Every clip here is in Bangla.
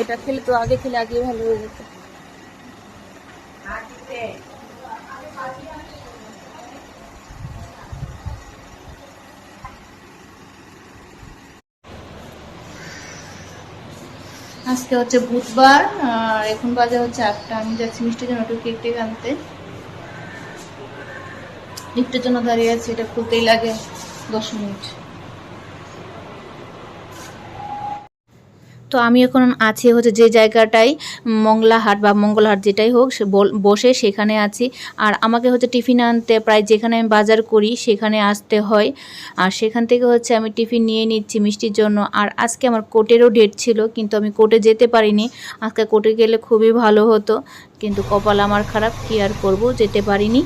এটা খেলে তো আগে খেলে আগে ভালো হয়ে যেত। আজকে হচ্ছে বুধবার, আর এখন বাজে হচ্ছে আটটা। আমি যাচ্ছি মিষ্টির জন্য একটু কেক টেক আনতে। লিফটের জন্য দাঁড়িয়ে আছি, এটা খুলতেই লাগে দশ মিনিট। তো আমি এখন আছি হচ্ছে যে জায়গাটায় মংলাহাট বা মঙ্গলহাট যেটাই হোক বসে সেখানে আছি। আর আমাকে হচ্ছে টিফিন আনতে প্রায় যেখানে আমি বাজার করি সেখানে আসতে হয়। আর সেখান থেকে হচ্ছে আমি টিফিন নিয়ে নিচ্ছি মিষ্টির জন্য। আর আজকে আমার কোর্টেরও ডেট ছিল, কিন্তু আমি কোর্টে যেতে পারিনি। আজকে কোর্টে গেলে খুবই ভালো হতো, কিন্তু কপাল আমার খারাপ, কি আর করব, যেতে পারিনি।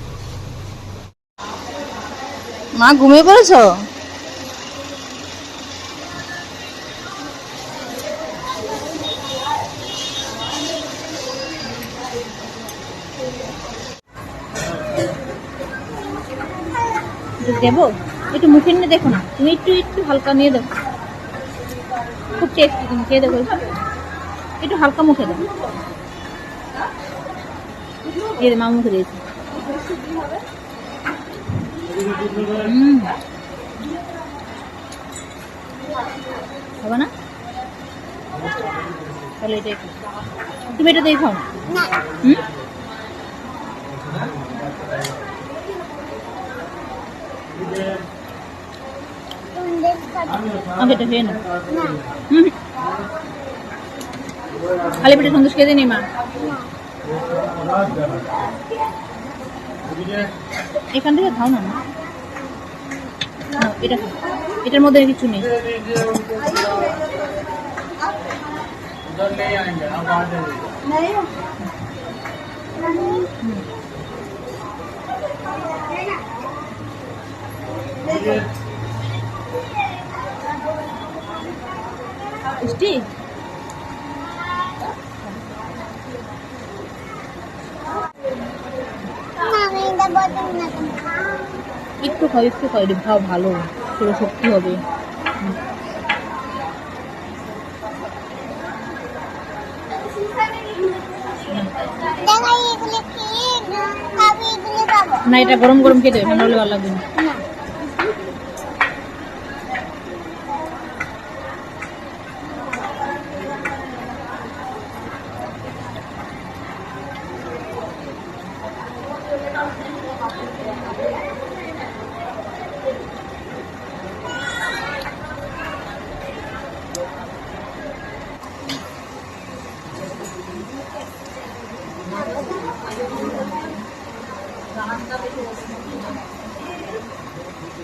মা, ঘুমিয়ে পড়েছো? দেবো। একটু মুখে নিয়ে দেখো না তুমি একটু একটু হালকা নিয়ে দেখো। খুব টেস্টি তুমি খেয়ে দেখো একটু। হালকা মুখে দেখো। এই মা মুখে দিয়েছে। হুম। হবে না? তাহলে এটা তুমি এটা দিয়ে খাও। না। হুম? খালি পেটে সন্দেশ খেয়ে দিনি মা? এখান থেকে খাও না এটা এটার মধ্যে কিছু নেই। মিষ্টি একটু খাও একটু খাও এটা খাও ভালো পুরো শক্তি হবে। না এটা গরম গরম খেতে ঠান্ডা হলে ভালো লাগবে না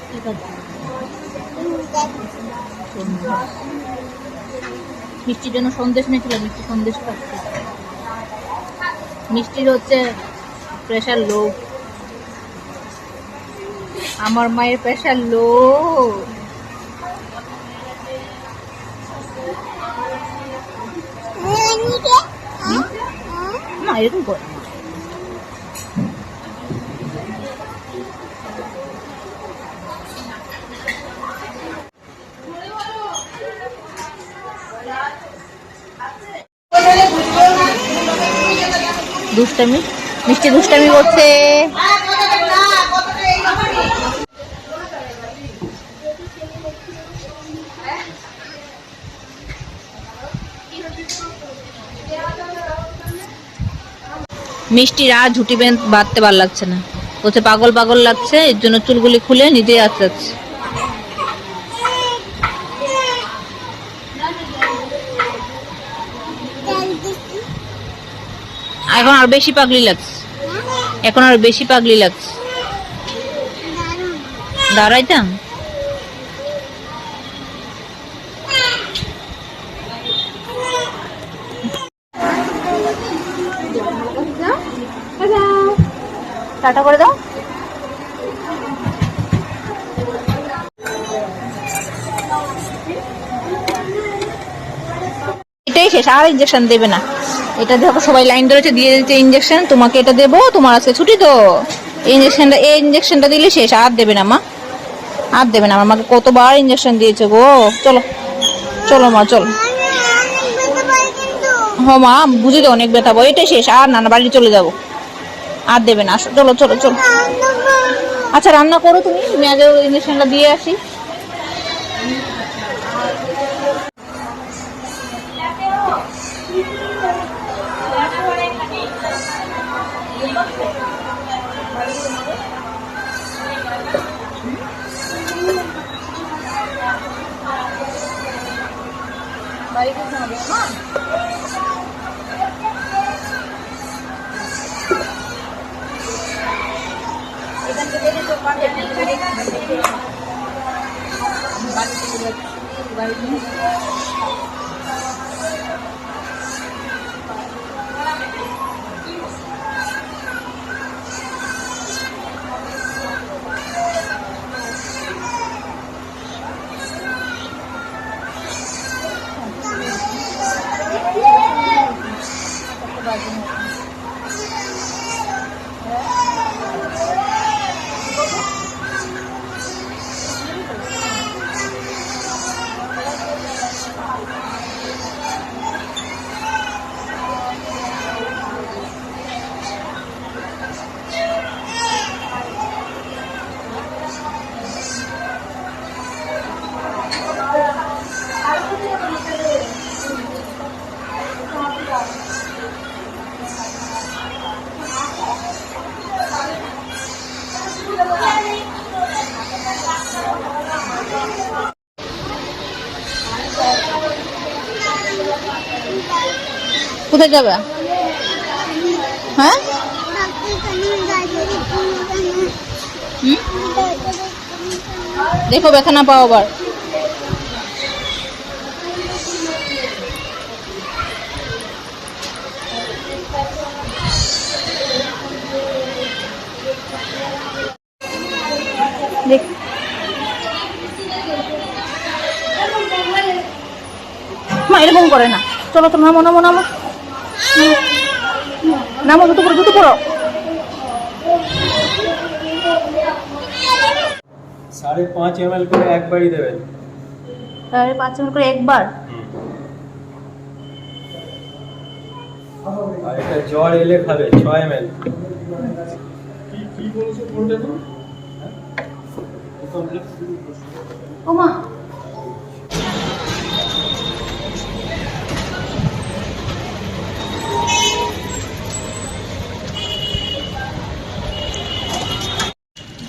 ঠিক আছে মিষ্টির জন্য সন্দেশ নিয়েছিল মিষ্টি সন্দেশ খাচ্ছে। মিষ্টির হচ্ছে প্রেশার লো আমার মায়ের প্রেশার লো না এরকম করে দুষ্টামি, মিষ্টি দুষ্টামি করছে। মিষ্টির আর ঝুটি বেঁধ বাঁধতে ভালো লাগছে না। বলছে পাগল পাগল লাগছে, এর জন্য চুলগুলি খুলে নিজেই আসতে যাচ্ছে এখন আর বেশি পাগলি লাগছে। এখন আর বেশি পাগলি লাগছে। দাঁড়াইতাম? এটাই শেষ, আর ইঞ্জেকশন দেবে না। এটা দেখো সবাই লাইন ধরেছে, দিয়ে দিচ্ছে ইঞ্জেকশন তোমাকে এটা দেবো, তোমার আছে ছুটি তো। এই ইঞ্জেকশনটা এই ইঞ্জেকশনটা দিলে শেষ, আর দেবে না মা। আর দেবে না, আমার মাকে কতবার ইঞ্জেকশন দিয়েছে গো। চলো চলো মা, চলো। হ মা, বুঝে তো অনেক ব্যথা বই এটাই শেষ, আর নানা বাড়ি চলে যাব। আর দেবে না চলো চলো চলো। আচ্ছা রান্না করো তুমি তুমি আগে ইঞ্জেকশনটা দিয়ে আসি। balik sama dia ikan itu kan yang gede balik balik কোথায় যাবে? হ্যাঁ? দেখো ব্যথা না পাও আবার। মা, এরকম করে না। চলো তো নামো নামো নামো নামো জুতো পরো জুতো পরো। সাড়ে পাঁচ এম করে একবারই দেবেন। তাহলে পাঁচ মিনিট করে একবার? আর এটা জ্বর এলে খাবে ছয় এম এল ও মা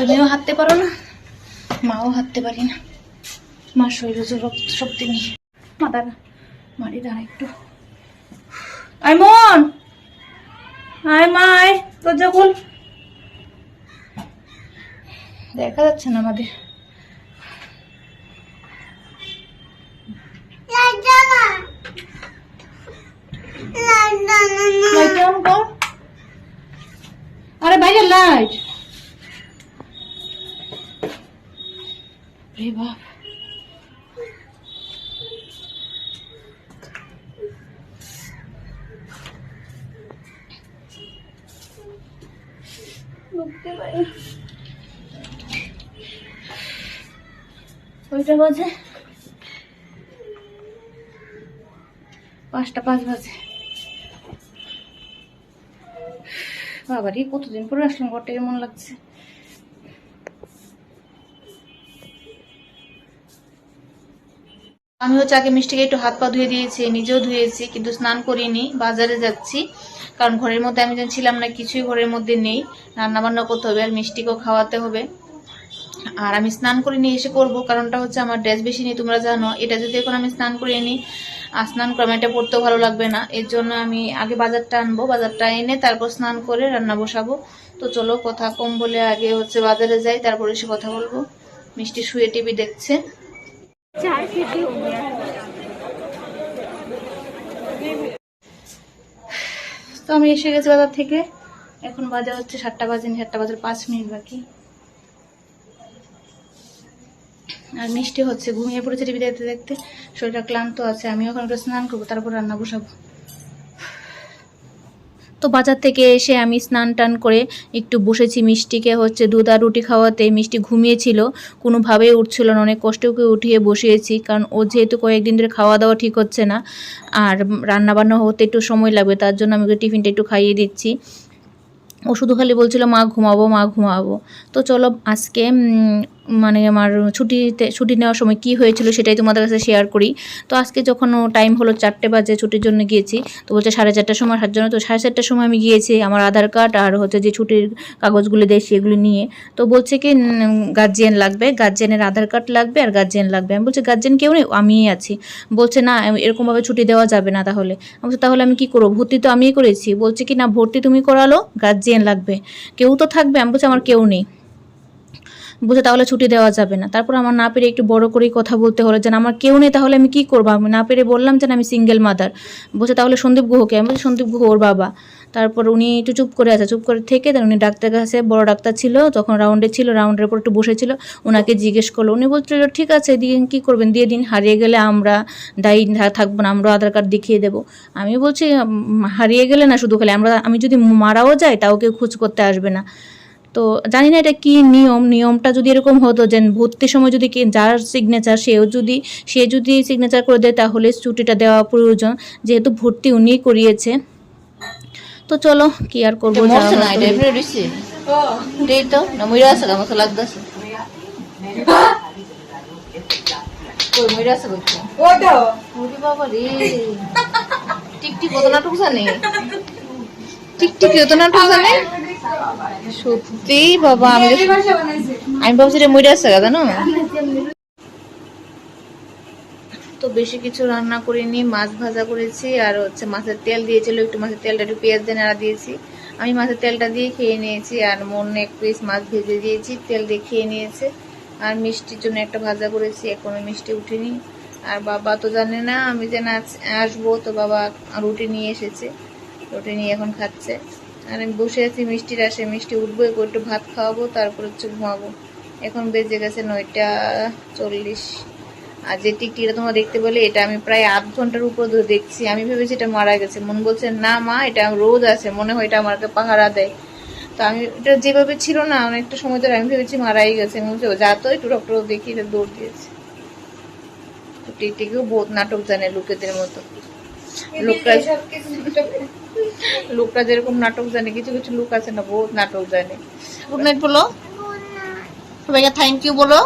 তুমিও হাঁটতে পারো না মাও হাঁটতে পারি না মার শরীরে রক্ত শক্তি নেই মা দাঁড়া মারি দাঁড়া একটু আয় মন আয় মায় দরজা খুল দেখা যাচ্ছে না আমাদের আরে বাইরে লাইট রে বাপ। ওইটা বাজে? পাঁচটা পাঁচ বাজে। বাবারে কতদিন পরে আসলাম ঘরটা মন লাগছে। আমি হচ্ছে আগে মিষ্টিকে একটু হাত পা ধুয়ে দিয়েছি, নিজেও ধুয়েছি, কিন্তু স্নান করিনি, বাজারে যাচ্ছি। কারণ ঘরের মধ্যে আমি যখন ছিলাম না, কিছুই ঘরের মধ্যে নেই। রান্না বান্না করতে হবে, আর মিষ্টিকেও খাওয়াতে হবে। আর আমি স্নান করে নিয়ে এসে করব। কারণটা হচ্ছে আমার ড্রেস বেশি নেই, তোমরা জানো। এটা যদি এখন আমি স্নান করে নিই আর স্নান করে এটা পড়তেও ভালো লাগবে না। এর জন্য আমি আগে বাজারটা আনব, বাজারটা এনে তারপর স্নান করে রান্না বসাবো। তো চলো, কথা কম বলে আগে হচ্ছে বাজারে যাই, তারপরে এসে কথা বলব। মিষ্টি শুয়ে টিভি দেখছে। তো আমি এসে গেছি বাজার থেকে। এখন বাজে হচ্ছে সাতটা বাজেনি সাতটা বাজার পাঁচ মিনিট বাকি। আর মিষ্টি হচ্ছে, ঘুমিয়ে পড়েছে টিভি দেখতে দেখতে। শরীরটা ক্লান্ত আছে আমি ওখানে স্নান করব, তারপর রান্না বসাবো। তো বাজার থেকে এসে আমি স্নান টান করে একটু বসেছি। মিষ্টিকে হচ্ছে দুধ আর রুটি খাওয়াতে মিষ্টি ঘুমিয়েছিল। কোনোভাবেই উঠছিল না। অনেক কষ্ট করে উঠিয়ে বসিয়েছি। কারণ ও যেহেতু কয়েকদিন ধরে খাওয়া দাওয়া ঠিক হচ্ছে না, আর রান্না বান্না হতে একটু সময় লাগবে, তার জন্য আমি টিফিনটা একটু খাইয়ে দিচ্ছি। ও শুধু খালি বলছিল, মা ঘুমাবো মা ঘুমাবো। তো চলো, আজকে মানে আমার ছুটিতে, ছুটি নেওয়ার সময় কি হয়েছিল সেটাই তোমাদের কাছে শেয়ার করি। তো আজকে যখন টাইম হলো চারটে বাজে ছুটির জন্য গিয়েছি, তো বলছে সাড়ে চারটার সময় আসার জন্য, তো সাড়ে চারটার সময় আমি গিয়েছি আমার আধার কার্ড আর হচ্ছে যে ছুটির কাগজগুলো দেয় সেগুলো নিয়ে। তো বলছে কি গার্জিয়ান লাগবে গার্জিয়ানের আধার কার্ড লাগবে আর গার্জিয়ান লাগবে। আমি বলছি গার্জিয়ান কেউ নেই? আমিই আছি। বলছে, না এরকমভাবে ছুটি দেওয়া যাবে না তাহলে। আমি বলছি, তাহলে আমি কি করব? ভর্তি তো আমিই করেছি। বলছে কি, না, ভর্তি তুমি করালো গার্জিয়ান লাগবে। কেউ তো থাকবে, আমি বলছি, আমার কেউ নেই। বলছে, তাহলে ছুটি দেওয়া যাবে না। তারপর আমার না পেরে একটু বড় করেই কথা বলতে হলো যে আমার কেউ নেই, তাহলে আমি কি করব? আমি না পেরে বললাম যে আমি সিঙ্গেল মাদার বলছে, তাহলে সন্দীপ গুহকে। আমি বলছি, সন্দীপ গুহ, ওর বাবা। তারপর উনি একটু চুপ করে আছে, চুপ করে থেকে উনি ডাক্তার কাছে, বড় ডাক্তার ছিল তখন রাউন্ডে ছিল রাউন্ডের উপর একটু বসেছিল ওনাকে জিজ্ঞেস করল। উনি বলছিল ঠিক আছে, দিয়ে কী করবেন? দিয়ে দিন, হারিয়ে গেলে আমরা দায়ী থাকব না, আমরা আধার কার্ড দেখিয়ে দেবো। আমি বলছি হারিয়ে গেলে না শুধু খালি, আমরা, আমি যদি মারাও যাই, তাও কেউ খোঁজ করতে আসবে না। তো জানি না এটা কি নিয়ম। নিয়মটা যদি এরকম হতো যে ভর্তির সময় যদি কি যার সিগনেচার সেও যদি সে যদি সিগনেচার করে দেয় তাহলে ছুটিটা দেওয়া প্রয়োজন। যেহেতু ভর্তি উনিই করিয়েছে। তো চলো কি আর করব টিকটিক কত নাটক জানে? টিকটিক কত নাটক জানে? সত্যি, বাবা, আমি আমি ভাবছি মইরা আছে গা জানো? তো বেশি কিছু রান্না করিনি, মাছ ভাজা করেছি, আর হচ্ছে মাছের তেল দিয়েছিল, একটু মাছের তেলটা, একটু পেঁয়াজ দিয়ে নাড়া দিয়েছি। আমি মাছের তেলটা দিয়ে খেয়ে নিয়েছি, আর মন এক পিস মাছ ভেজে দিয়েছি, তেল দিয়ে খেয়ে নিয়েছে। আর মিষ্টির জন্য একটা ভাজা করেছি, এখনও মিষ্টি উঠিনি। আর বাবা তো জানে না, আমি যে নাচ- আসব, তো বাবা রুটি নিয়ে এসেছে, রুটি নিয়ে এখন খাচ্ছে। আর আমি বসে আছি মিষ্টির আসে মিষ্টি উঠবো একটু একটু ভাত খাওয়াবো তারপর হচ্ছে ঘুমাবো। এখন বেজে গেছে নয়টা চল্লিশ। আর যে টিকটিটা তোমরা দেখতে বলে এটা আমি প্রায় আধ ঘণ্টার উপর ধরে দেখছি। আমি ভেবেছি এটা মারা গেছে। মন বলছে না মা এটা রোজ আছে। মনে হয় এটা আমাকে পাহারা দেয়। তো আমি এটা যেভাবে ছিল না অনেকটা সময় ধরে আমি ভেবেছি মারাই গেছে। আমি বলছি, যা তো একটু ডক্টর দেখি এটা দৌড় দিয়েছে। টিকটিকেও বহুত নাটক জানে লোকেদের মতো। লোকটা লোকটা যেরকম নাটক জানে, কিছু কিছু লোক আছে না, বহুত নাটক জানে। গুড নাইট বলো। সবাইকে থ্যাংক ইউ বলো।